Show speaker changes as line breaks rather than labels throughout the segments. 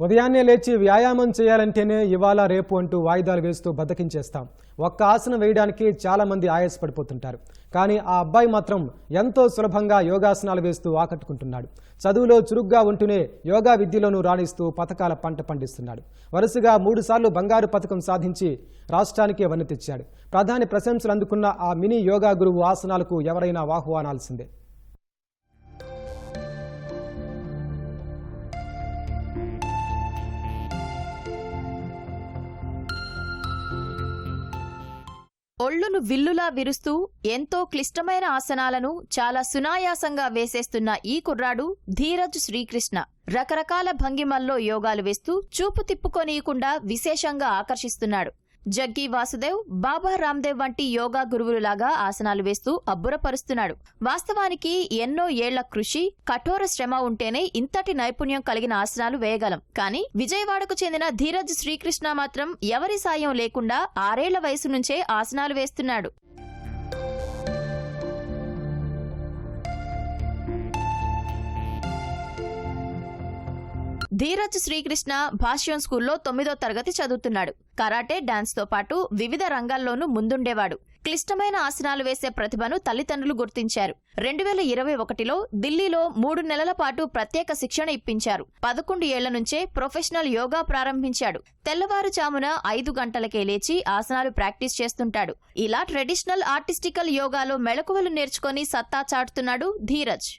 ఉదయాన్నే లేచి వ్యాయామం చేయాలంటేనే ఇవాళ రేపు అంటూ వాయిదాలు వేస్తూ బద్దకించేస్తాం ఒక్క ఆసనం వేయడానికి చాలామంది ఆయాసపడిపోతుంటారు. కానీ ఆ అబ్బాయి మాత్రం ఎంతో సులభంగా యోగాసనాలు వేస్తూ ఆకట్టుకుంటున్నాడు. చదువులో చురుగ్గా ఉంటూనే యోగా విద్యలోనూ రాణిస్తూ పథకాల పంట పండిస్తున్నాడు. వరుసగా మూడుసార్లు బంగారు పథకం సాధించి రాష్ట్రానికే వన్నె తెచ్చాడు. ప్రధాని ప్రశంసలు అందుకున్న ఆ మినీ యోగా గురువు ఆసనాలకు ఎవరైనా ఆహ్వానాల్సిందే.
ఒళ్ళును విల్లులా విరుస్తూ ఎంతో క్లిష్టమైన ఆసనాలను చాలా సునాయాసంగా వేసేస్తున్న ఈ కుర్రాడు ధీరజ్ శ్రీకృష్ణ. రకరకాల భంగిమల్లో యోగాలు వేస్తూ చూపు తిప్పుకొనీయకుండా విశేషంగా ఆకర్షిస్తున్నాడు. జగ్గి వాసుదేవ్ బాబా రామ్దేవ్ వంటి యోగా గురువులులాగా ఆసనాలు వేస్తూ అబ్బురపరుస్తున్నాడు. వాస్తవానికి ఎన్నో ఏళ్ళ కృషి కఠోర శ్రమ ఉంటేనే ఇంతటి నైపుణ్యం కలిగిన ఆసనాలు వేయగలం. కానీ విజయవాడకు చెందిన ధీరజ్ శ్రీకృష్ణ మాత్రం ఎవరి సాయం లేకుండా ఆరేళ్ళ వయసు నుంచే ఆసనాలు వేస్తున్నాడు. ధీరజ్ శ్రీకృష్ణ భాష్యం స్కూల్లో తొమ్మిదో తరగతి చదువుతున్నాడు. కరాటే డాన్స్తో పాటు వివిధ రంగాల్లోనూ ముందుండేవాడు. క్లిష్టమైన ఆసనాలు వేసే ప్రతిభను తల్లిదండ్రులు గుర్తించారు. రెండు వేల ఇరవై ఒకటిలో ఢిల్లీలో మూడు నెలల పాటు ప్రత్యేక శిక్షణ ఇప్పించారు. పదకొండు ఏళ్ళ నుంచే ప్రొఫెషనల్ యోగా ప్రారంభించాడు. తెల్లవారుజామున ఐదు గంటలకే లేచి ఆసనాలు ప్రాక్టీస్ చేస్తుంటాడు. ఇలా ట్రెడిషనల్ ఆర్టిస్టికల్ యోగాలో మెళకువలు నేర్చుకొని సత్తా చాటుతున్నాడు ధీరజ్.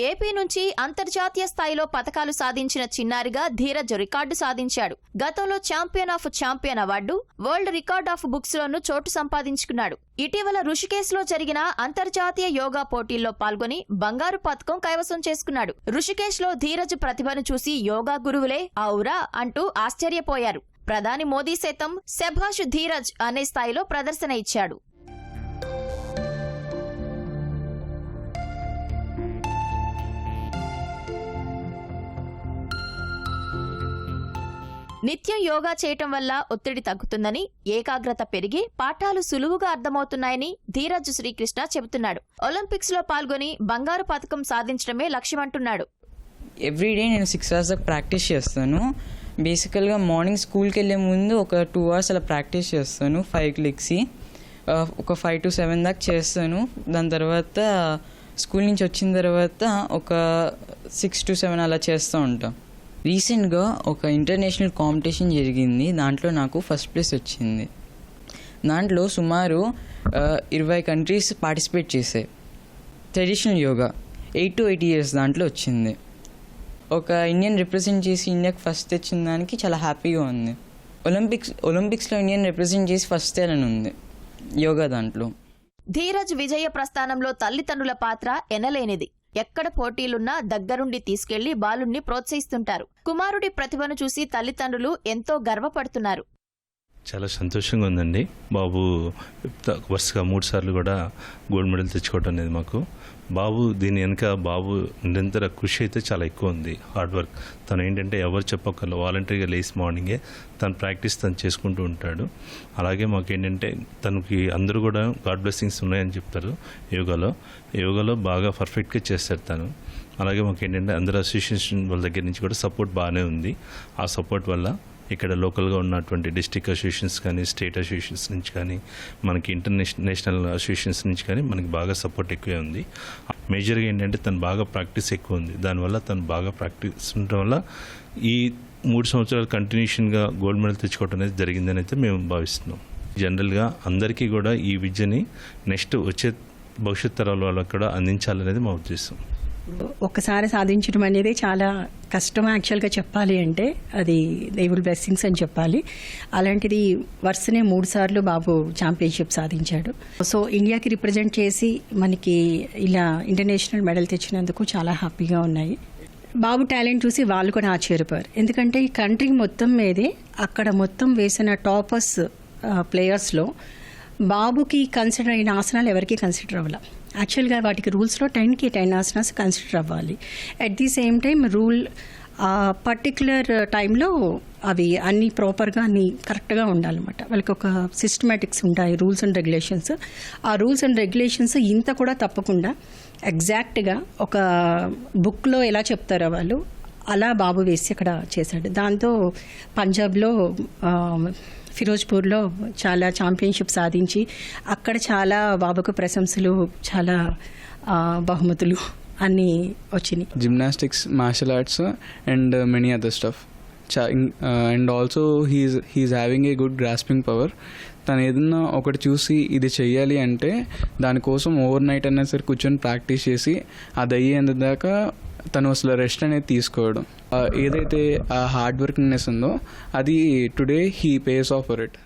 ఏపీ నుంచి అంతర్జాతీయ స్థాయిలో పతకాలు సాధించిన చిన్నారిగా ధీరజ్ రికార్డు సాధించాడు. గతంలో champion of champion award world record of books లోను చోటు సంపాదించుకున్నాడు. ఇటీవల ఋషికేశ్ జరిగిన అంతర్జాతీయ యోగా పోటీల్లో పాల్గొని బంగారు పతకం కైవసం చేసుకున్నాడు. ఋషికేశ్లో ధీరజ్ ప్రతిభను చూసి యోగా గురువులే ఔరా అంటూ ఆశ్చర్యపోయారు. ప్రధాని మోదీ సైతం శభాష్ ధీరజ్ అనే స్థాయిలో ప్రదర్శన ఇచ్చాడు. నిత్యం యోగా చేయటం వల్ల ఒత్తిడి తగ్గుతుందని ఏకాగ్రత పెరిగి పాఠాలు సులువుగా అర్థమవుతున్నాయని ధీరజ్ శ్రీకృష్ణ చెబుతున్నాడు. ఒలింపిక్స్లో పాల్గొని బంగారు పథకం సాధించడమే లక్ష్యమంటున్నాడు.
ఎవ్రీడే నేను సిక్స్ అవర్స్ దాకా ప్రాక్టీస్ చేస్తాను. బేసికల్గా మార్నింగ్ స్కూల్కి వెళ్ళే ముందు ఒక టూ అవర్స్ అలా ప్రాక్టీస్ చేస్తాను ఫైవ్ క్లిక్సి uh, ఒక ఫైవ్ టు సెవెన్ దాకా చేస్తాను. దాని తర్వాత స్కూల్ నుంచి వచ్చిన తర్వాత ఒక సిక్స్ టు సెవెన్ అలా చేస్తూ ఉంటాం. రీసెంట్గా ఒక ఇంటర్నేషనల్ కాంపిటీషన్ జరిగింది. దాంట్లో నాకు ఫస్ట్ ప్లేస్ వచ్చింది. దాంట్లో సుమారు ఇరవై కంట్రీస్ పార్టిసిపేట్ చేసాయి. Traditional yoga eight to eight years దాంట్లో వచ్చింది. ఒక ఇండియన్ రిప్రజెంట్ చేసి ఇండియాకి ఫస్ట్ తెచ్చిన దానికి చాలా హ్యాపీగా ఉంది. ఒలింపిక్స్ ఒలింపిక్స్లో ఇండియన్ రిప్రజెంట్ చేసి ఫస్ట్ తేలని ఉంది యోగా దాంట్లో.
ధీరజ్ విజయ ప్రస్థానంలో తల్లిదండ్రుల పాత్ర ఎనలేనిది. ఎక్కడ పోటీలున్నా దగ్గరుండి తీసుకెళ్ళి బాలుణ్ణి ప్రోత్సహిస్తుంటారు. కుమారుడి ప్రతిభను చూసి తల్లిదండ్రులు ఎంతో గర్వపడుతున్నారు.
చాలా సంతోషంగా ఉందండి. బాబు వరుసగా మూడు సార్లు కూడా గోల్డ్ మెడల్ తెచ్చుకోవటం అనేది మాకు బాబు దీని వెనుక బాబు నిరంతర కృషి అయితే చాలా ఎక్కువ ఉంది. హార్డ్ వర్క్ తను ఏంటంటే ఎవరు చెప్పక్కర్లేదు వాలంటరీగా లేచి మార్నింగే తన ప్రాక్టీస్ తను చేసుకుంటూ ఉంటాడు. అలాగే మాకు ఏంటంటే తనకి అందరూ కూడా గాడ్ బ్లెస్సింగ్స్ ఉన్నాయని చెప్తారు యోగాలో. యోగాలో బాగా పర్ఫెక్ట్గా చేస్తారు తను. అలాగే మాకు ఏంటంటే అందరూ అసోసియేషన్ వాళ్ళ దగ్గర నుంచి కూడా సపోర్ట్ బాగానే ఉంది. ఆ సపోర్ట్ వల్ల ఇక్కడ లోకల్గా ఉన్నటువంటి డిస్ట్రిక్ట్ అసోసియేషన్స్ కానీ స్టేట్ అసోసియేషన్స్ నుంచి కానీ మనకి ఇంటర్నేషనల్ నేషనల్ అసోసియేషన్స్ నుంచి కానీ మనకి బాగా సపోర్ట్ ఎక్కువే ఉంది. మేజర్గా ఏంటంటే తను బాగా ప్రాక్టీస్ ఎక్కువ ఉంది. దానివల్ల తను బాగా ప్రాక్టీస్ ఉండటం వల్ల ఈ మూడు సంవత్సరాలు కంటిన్యూషన్గా గోల్డ్ మెడల్ తెచ్చుకోవడం అనేది జరిగిందని అయితే మేము భావిస్తున్నాం. జనరల్గా అందరికీ కూడా ఈ విద్యని నెక్స్ట్ వచ్చే భవిష్యత్ తరాల వాళ్ళకి కూడా అందించాలనేది మా ఉద్దేశం.
ఒక్కసారి సాధించడం అనేది చాలా కష్టం యాక్చువల్గా చెప్పాలి అంటే అది దేవుడి బ్లెస్సింగ్స్ అని చెప్పాలి. అలాంటిది వరుసనే మూడు సార్లు బాబు ఛాంపియన్షిప్ సాధించాడు. సో ఇండియాకి రిప్రజెంట్ చేసి మనకి ఇలా ఇంటర్నేషనల్ మెడల్ తెచ్చినందుకు చాలా హ్యాపీగా ఉన్నాయి. బాబు టాలెంట్ చూసి వాళ్ళు కూడా ఆశ్చర్యపోయారు. ఎందుకంటే ఈ కంట్రీ మొత్తం మీదే అక్కడ మొత్తం వేసిన టాపర్స్ ప్లేయర్స్లో బాబుకి కన్సిడర్ అయిన ఆసనాలు ఎవరికీ కన్సిడర్ అవ్వాలి. యాక్చువల్గా వాటికి రూల్స్లో టెన్కి టెన్ ఆసనాస్ కన్సిడర్ అవ్వాలి. At the same time rule ఆ పర్టిక్యులర్ టైంలో అవి అన్నీ ప్రాపర్గా అన్నీ కరెక్ట్గా ఉండాలన్నమాట. వాళ్ళకి ఒక సిస్టమేటిక్స్ ఉంటాయి రూల్స్ అండ్ రెగ్యులేషన్స్ ఆ రూల్స్ అండ్ రెగ్యులేషన్స్ ఇంత కూడా తప్పకుండా ఎగ్జాక్ట్గా ఒక బుక్లో ఎలా చెప్తారో వాళ్ళు అలా బాబు వేసి అక్కడ చేశాడు. దాంతో పంజాబ్లో ఫిరోజ్పూర్లో చాలా ఛాంపియన్షిప్ సాధించి అక్కడ చాలా బాబుకు ప్రశంసలు చాలా బహుమతులు అన్నీ వచ్చినాయి.
Gymnastics martial arts and many other stuff. And also Cha- he's having a good grasping power. తను ఏదన్నా ఒకటి చూసి ఇది చెయ్యాలి అంటే దానికోసం ఓవర్ నైట్ అయినా సరే కూర్చొని ప్రాక్టీస్ చేసి అది అయ్యేంత దాకా తను అసలు రెస్ట్ అనేది తీసుకోవడం ఏదైతే ఆ హార్డ్ వర్కింగ్నెస్ ఉందో అది today he pays off for it.